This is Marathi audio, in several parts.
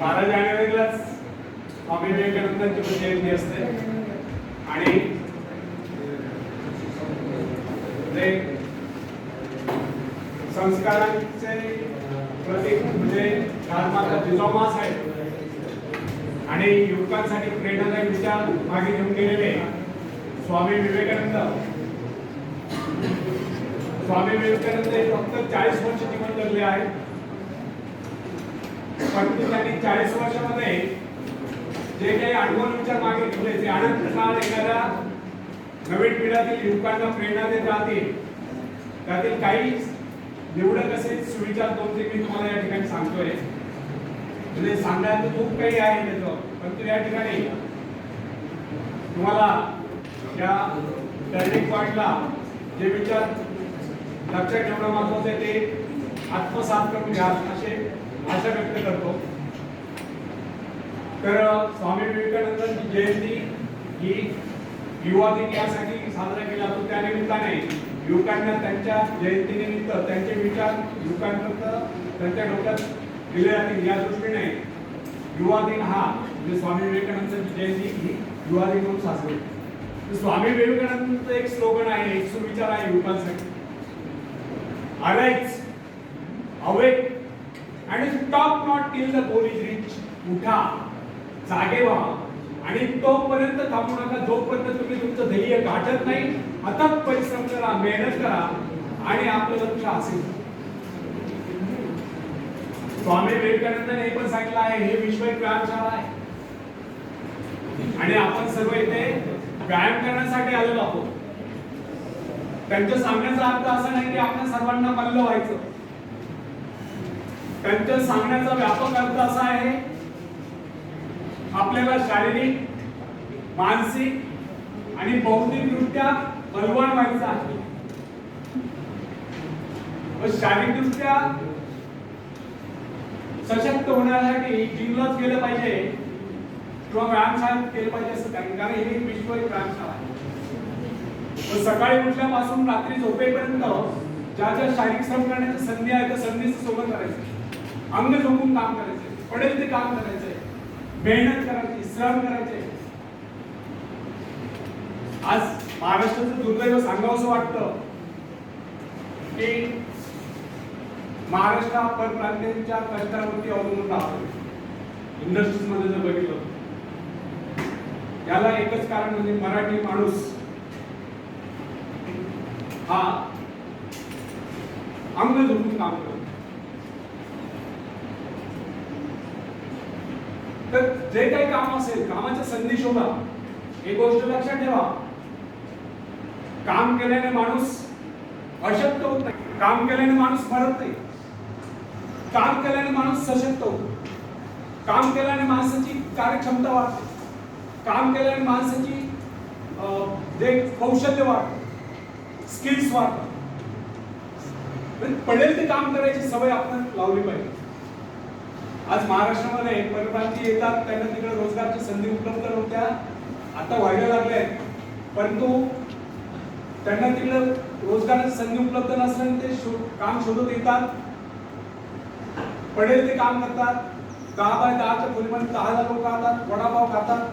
बारा जानेवारीलाच स्वामी विवेकानंदांची जयंती असते. आणि जे संस्कारांचे प्रतीक म्हणजे धर्माचा जिजाऊ मास आहे आणि युवकांसाठी प्रेरणादायी विचार मागे घेऊन गेलेले स्वामी विवेकानंद. स्वामी विवेकानंद हे फक्त चाळीस वर्ष जीवन जगले आहेत. परंतु त्यांनी चाळीस वर्षामध्ये जे काही आठवण विचार मागे घेतले ते अनंत काळ एखाद्या नवीन पिढ्यातील युवकांना प्रेरणा देत राहतील त्यातील काही निवडक असे सुविचार दोन ते मी तुम्हाला या ठिकाणी सांगतोय. म्हणजे सांगायचं खूप काही आहे त्याचं परंतु या ठिकाणी तुम्हाला या टर्निंग पॉइंटला जे विचार लक्षात ठेवणं महत्वाचं आहे ते आत्मसात करून घ्या. असे आशा व्यक्त करतो. तर स्वामी विवेकानंदांची जयंती ही युवा दिन यासाठी साजरा केला जातो. त्यानिमित्ताने युवकांना त्यांच्या जयंतीनिमित्त त्यांचे विचार युवकांपर्यंत त्यांच्या डोक्यात दिले जातील. या दृष्टीने युवा दिन हा म्हणजे स्वामी विवेकानंदांची जयंती ही युवा दिन म्हणून साजरी होते. स्वामी विवेकानंदांचं एक स्लोगन आहे एक सुविचार आहे युवकांसाठी. अराईज अवेक आणि stop not till the goal is reach उठा जागे व्हा. आणि तोपर्यंत थांबू नका. जोपर्यंत तुम्ही तुमचं ध्येय गाठत नाही अथक परिश्रम करा मेहनत करा आणि आपलं लक्ष असेल. स्वामी विवेकानंदांनी हे पण सांगितलं आहे हे विश्व एक व्यायामशाळा आहे. आणि आपण सर्व इथे व्यायाम करण्यासाठी आलेलो आहोत. त्यांच्या सांगण्याचा अर्थ असा नाही की आपण सर्वांना मल्ल व्हायचं. त्यांच्या सांगण्याचा व्यापक अर्थ असा आहे आपल्याला शारीरिक मानसिक आणि बौद्धिकदृष्ट्या बलवान व्हायचं आहे. व शारीरिकदृष्ट्या सशक्त होण्यासाठी जिंकलंच गेलं पाहिजे किंवा व्यायामशाळेत केलं पाहिजे असं काही कारण हे विश्व एक व्यायामशाळा आहे. व सकाळी उठल्यापासून रात्री झोपेपर्यंत ज्या ज्या शारीरिक श्रम करण्याची संधी आहे त्या संधीचं सोबत करायचं. अंग झोपून काम करायचे पडेल ते काम करायचे मेहनत करायची श्रम करायचे. आज महाराष्ट्राचं दुर्दैव सांगावंसं वाटतं की महाराष्ट्र हा परप्रांतीयांच्या कष्टावरती अवलंबून राहतो. इंडस्ट्रीजमध्ये जर बघितलं याला एकच कारण म्हणजे मराठी माणूस हा अंग झोपून काम करतो. तर जे काही काम असेल कामाच्या संधी शोधा. एक गोष्ट लक्षात ठेवा. काम केल्याने माणूस अशक्त होत नाही. काम केल्याने माणूस भरत नाही. काम केल्याने माणूस सशक्त होतो. काम केल्याने माणसाची कार्यक्षमता वाढते. काम केल्याने माणसाची अं, जे कौशल्य वाढतं. स्किल्स वाढतात. पडेल ते काम करायची सवय आपण लावली पाहिजे. आज महाराष्ट्रामध्ये परप्रांती येतात त्यांना तिकडे रोजगारची संधी उपलब्ध नव्हत्या. आता व्हायला लागल्या. आहेत परंतु त्यांना तिकडे रोजगाराची संधी उपलब्ध नसल्याने ते शो- काम शोधत येतात. पडेल ते काम करतात. दहा बाय दहाच्या खोलीमध्ये दहा हजार लोक खातात वडापाव खातात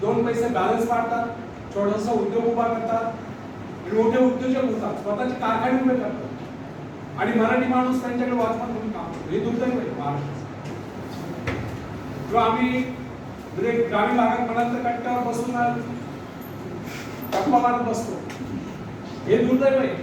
दोन पैसे बॅलन्स पाडतात छोटासा उद्योग उभा करतात मोठे उद्योजक होतात. स्वतःचे कारखाने उभे करतात. आणि मराठी माणूस त्यांच्याकडे वाचमान म्हणून काम करतो. हे दुर्दैव आहे महाराष्ट्राचं. जो आम्ही म्हणजे ग्रामीण भागात म्हणाल तर कट्ट्यावर बसून ना गप्पा मारत बसतो. हे दुर्दैव आहे.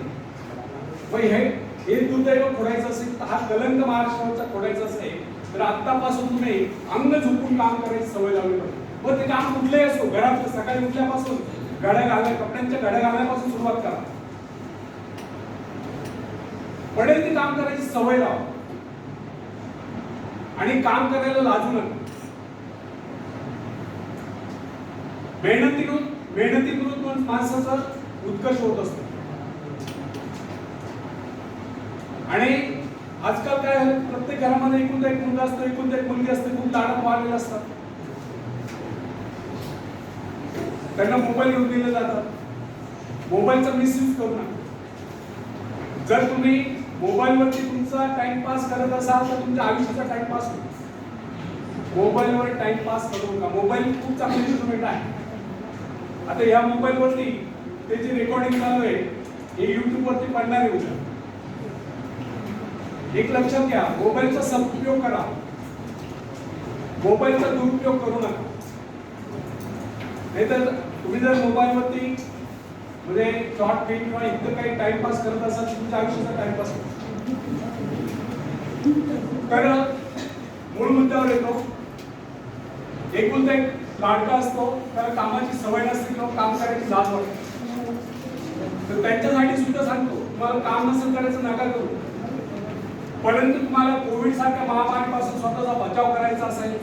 पण हे हे दुर्दैव खोडायचं असेल तर हा कलंक महाराष्ट्रावरचा खोडायचा असेल तर आत्तापासून तुम्ही अंग झुकून काम करायची सवय लावली पाहिजे. मग ते काम कुठलंही असो घरात सकाळी उठल्यापासून घड्या घालण्या कपड्यांच्या घड्या घालण्यापासून सुरुवात करा. पडेल ते काम करायची सवय लावा. आणि काम करायला लाजू नका. मेहनतीकडून मेहनतीकडून माणसाचा उत्कर्ष होत असतो. आणि आजकाल काय प्रत्येक घरामध्ये एकूण एक मुलगा असतो एकूण एक मुलगी असते खूप लाडात वाढलेले असतात. त्यांना मोबाईल घेऊन दिले जातात. मोबाईलचा मिसयूज करू नका. जर तुम्ही मोबाईलवरती तुमचा टाइमपास करत असाल तर तुमच्या आयुष्याचा टाइमपास होईल. मोबाईलवर टाइमपास करू नका. मोबाईल खूप चांगली इन्स्ट्रुमेंट आहे. आता या मोबाईलवरती त्याची रेकॉर्डिंग चालू आहे हे युट्यूब वरती पडणार आहे उद्या. एक लक्षात घ्या मोबाईलचा सदुपयोग करा. मोबाईलचा दुरुपयोग करू नका. नाहीतर तुम्ही जर मोबाईलवरती म्हणजे शॉर्ट फिल्म किंवा इतर काही टाइमपास करत असाल तुमच्या आयुष्याचा टाइमपास कारण मूळ मुद्द्यावर येतो. एकूण एक लाडका असतो त्याला कामाची सवय नसते किंवा काम करायची लाज वाटते तर त्यांच्यासाठी सुद्धा सांगतो तुम्हाला काम नसेल करायचं नका करू. परंतु तुम्हाला कोविड सारख्या महामारीपासून स्वतःचा बचाव करायचा असेल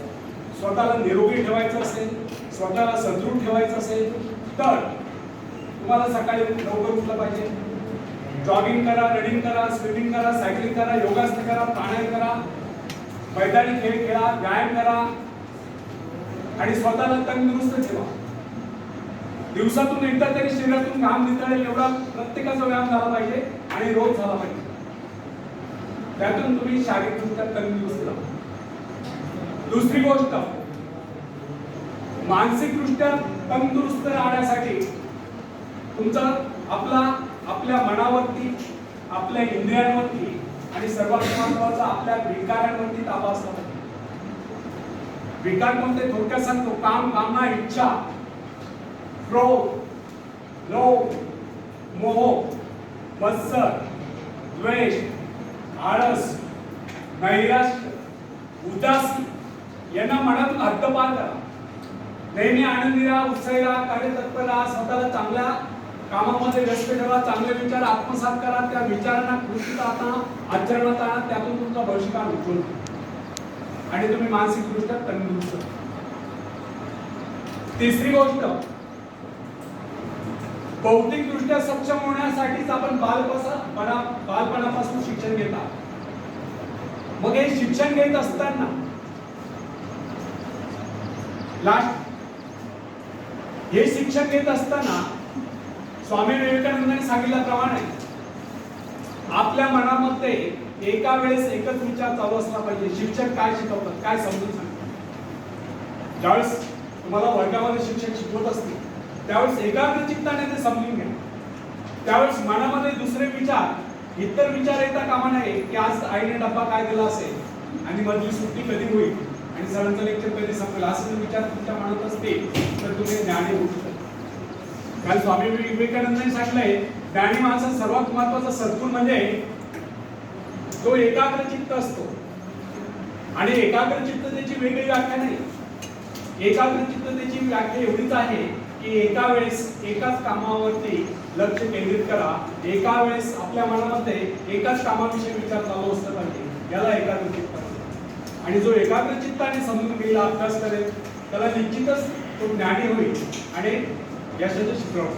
स्वतःला निरोगी ठेवायचं असेल स्वतःला सदृढ ठेवायचं असेल तर तुम्हाला सकाळी लवकर उठलं पाहिजे. जॉगिंग करा रनिंग करा स्विमिंग करा सायकलिंग करा योगासन करा प्राणायाम करा मैदानी खेळ खेळा व्यायाम करा. आणि स्वतःला तंदुरुस्त ठेवा. दिवसातून एकदा तरी शरीरातून घाम नितळेल एवढा प्रत्येकाचा व्यायाम झाला पाहिजे आणि रोज झाला पाहिजे. त्यातून तुम्ही शारीरिकदृष्ट्या तंदुरुस्त राहा. दुसरी गोष्ट मानसिकदृष्ट्या तंदुरुस्त राहण्यासाठी तुमचा आपला आपल्या मनावरती आपल्या इंद्रियांवरती आणि सर्वात महत्त्वाचा आपल्या विकारांवरती ताबा असला विकार कोणते थोडक्यात सांगतो. काम कामना इच्छा क्रोध लोभ मोह मत्सर द्वेष आळस नैराश्य उदासी यांना मनात हद्दपार करा. नेहमी आनंदी राहा उत्साही राहा कार्यतत्पर राहा स्वतःला चांगल्या कामामध्ये व्यस्त ठेवा चांगले विचार आत्मसात करा त्या विचारांना कृतीत आणा आचरणात आणा त्यातून तुमचा भविष्यकाळ उज्ज्वल आणि तुम्ही मानसिकदृष्ट्या तंदुरुस्त. तिसरी गोष्ट बौद्धिकदृष्ट्या सक्षम होण्यासाठीच आपण बालपणा बालपणापासून शिक्षण घेता. मग हे शिक्षण घेत असताना लास्ट हे शिक्षण घेत असताना स्वामी विवेकानंदांनी सांगितल्याप्रमाणे आपल्या मनामध्ये एका वेळेस एकच विचार चालू असला पाहिजे. शिक्षक काय शिकवतात? काय समजून सांगतात? ज्यावेळेस तुम्हाला वर्गामध्ये शिक्षक शिकवत असते त्यावेळेस एकाग्र चित्ताने ते समजून घ्या. त्यावेळेस मनामध्ये दुसरे विचार इतर विचार येता कामा नये की आज आईने डब्बा काय दिला असेल? आणि मधली सुट्टी कधी होईल? आणि सरांचं लेक्चर कधी संपेल? असे विचार तुमच्या मनात असते तर तुम्ही ज्ञानी होऊ शकता. काल स्वामी विवेकानंदांनी सांगितलंय ज्ञानी माणसाचा सर्वात महत्त्वाचा सद्गुण म्हणजे तो एकाग्र चित्त असतो. आणि एकाग्र चित्ततेची वेगळी व्याख्या नाही. एकाग्र चित्ततेची व्याख्या एवढीच आहे की एका वेळेस एकाच कामावरती लक्ष केंद्रित करा. एका वेळेस आपल्या मनामध्ये एकाच कामाविषयी विचार चालू असला पाहिजे. याला एकाग्र चित्त आणि जो एकाग्र चित्ताने समजून गेलेला अभ्यास करेल त्याला निश्चितच तो ज्ञानी होईल आणि यशाचं शिखर